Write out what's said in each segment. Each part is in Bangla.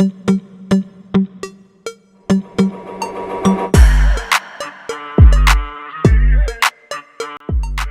thank you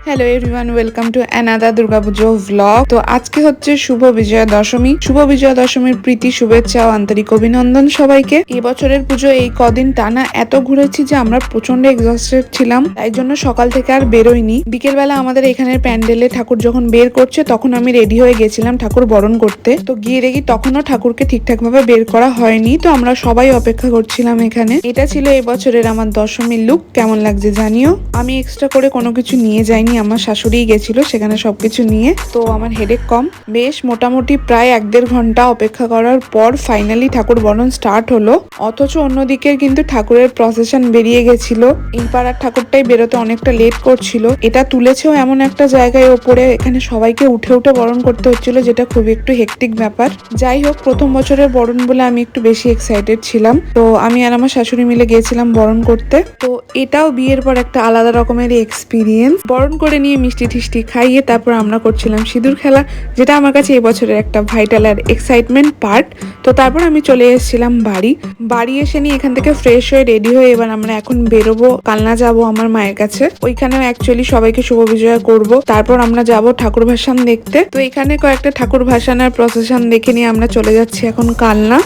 hello everyone welcome to another Durga Puja vlog তো আজকে হচ্ছে শুভ বিজয়া দশমী। শুভ বিজয়া দশমীর প্রীতি, শুভেচ্ছা ও আন্তরিক অভিনন্দন সবাইকে। এবছরের পুজো এই কদিন টানা এত ঘুরেছি যে আমরা প্রচণ্ড এক্সস্টেড ছিলাম। তাই জন্য সকাল থেকে আর বেরোইনি। বিকেলবেলা আমাদের এখানের প্যান্ডেলে ঠাকুর যখন বের করছে, তখন আমি রেডি হয়ে গেছিলাম ঠাকুর বরণ করতে। তো গিয়ে দেখি তখনও ঠাকুরকে ঠিকঠাক ভাবে বের করা হয়নি। তো আমরা সবাই অপেক্ষা করছিলাম এখানে। এটা ছিল এবছরের আমার দশমীর লুক কেমন লাগছে জানিও। আমি এক্সট্রা করে কোনো কিছু নিয়ে যাইনি। আমার শাশুড়িই গেছিল সেখানে সবকিছু নিয়ে। তো আমার হেডেক কম। বেশ মোটামুটি প্রায় এক দেড় ঘণ্টা অপেক্ষা করার পর ফাইনালি ঠাকুর বরণ স্টার্ট হলো। অথচ অন্যদিকের কিন্তু ঠাকুরের প্রসেশন বেরিয়ে গেছিল। এই পাড়ার ঠাকুরটাই বেরোতে অনেকটা লেট করছিল। এটা তুলেছেও এমন একটা জায়গায় ওপরে এখানে সবাইকে উঠে উঠে বরণ করতে হচ্ছিল, যেটা খুবই একটু হেকটিক ব্যাপার। যাই হোক, প্রথম বছরের বরণ বলে আমি একটু বেশি এক্সাইটেড ছিলাম। তো আমি আর আমার শাশুড়ি মিলে গিয়েছিলাম বরণ করতে। তো এটাও বিয়ের পর একটা আলাদা রকমের এক্সপিরিয়েন্স বরণ করে নিয়ে মিষ্টি টিষ্টি খাইয়ে তারপর আমরা করছিলাম সিঁদুর খেলা, যেটা আমার কাছে এবছরের একটা ভাইটাল আর এক্সাইটমেন্ট পার্ট তো তারপর আমি চলে এসেছিলাম বাড়ি। বাড়ি এসে নিয়ে এখান থেকে ফ্রেশ হয়ে রেডি হয়ে এবার আমরা এখন বেরোবো, কালনা যাব আমার মায়ের কাছে। ওইখানেও অ্যাকচুয়ালি সবাইকে শুভ বিজয়া করব। তারপর আমরা যাব ঠাকুর ভাসান দেখতে। তো এখানে কয়েকটা ঠাকুর ভাসানের প্রসেশন দেখে নিয়ে আমরা চলে যাচ্ছি এখন কালনা।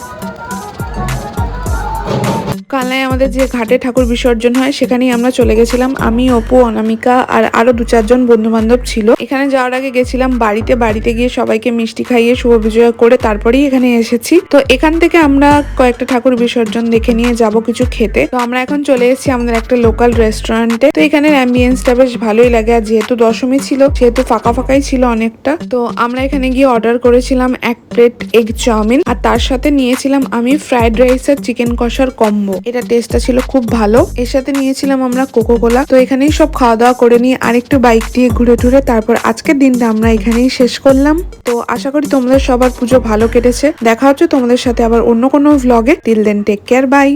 কালনায় আমাদের যে ঘাটে ঠাকুর বিসর্জন হয়, সেখানেই আমরা চলে গেছিলাম। আমি, অপু, অনামিকা আর আরও দু চারজন বন্ধু বান্ধব ছিল। এখানে যাওয়ার আগে গেছিলাম বাড়িতে। বাড়িতে গিয়ে সবাইকে মিষ্টি খাইয়ে শুভ বিজয় করে তারপরেই এখানে এসেছি। তো এখান থেকে আমরা কয়েকটা ঠাকুর বিসর্জন দেখে নিয়ে যাব কিছু খেতে। তো আমরা এখন চলে এসেছি আমাদের একটা লোকাল রেস্টুরেন্টে তো এখানের অ্যাম্বিয়েন্সটা বেশ ভালোই লাগে। আর যেহেতু দশমী ছিল, সেহেতু ফাঁকা ফাঁকাই ছিল অনেকটা। তো আমরা এখানে গিয়ে অর্ডার করেছিলাম এক প্লেট এগ চাউমিন। আর তার সাথে নিয়েছিলাম আমি ফ্রাইড রাইস আর চিকেন কষার কম্বো এটা টেস্টটা ছিল খুব ভালো। এর সাথে নিয়েছিলাম আমরা কোকো কোলা তো এখানেই সব খাওয়া দাওয়া করে নিয়ে আরেকটু বাইক দিয়ে ঘুরে ঘুরে তারপর আজকের দিনটা আমরা এখানেই শেষ করলাম। তো আশা করি তোমাদের সবার পুজো ভালো কেটেছে। দেখা হচ্ছে তোমাদের সাথে আবার অন্য কোনো ভ্লগে till then take care bye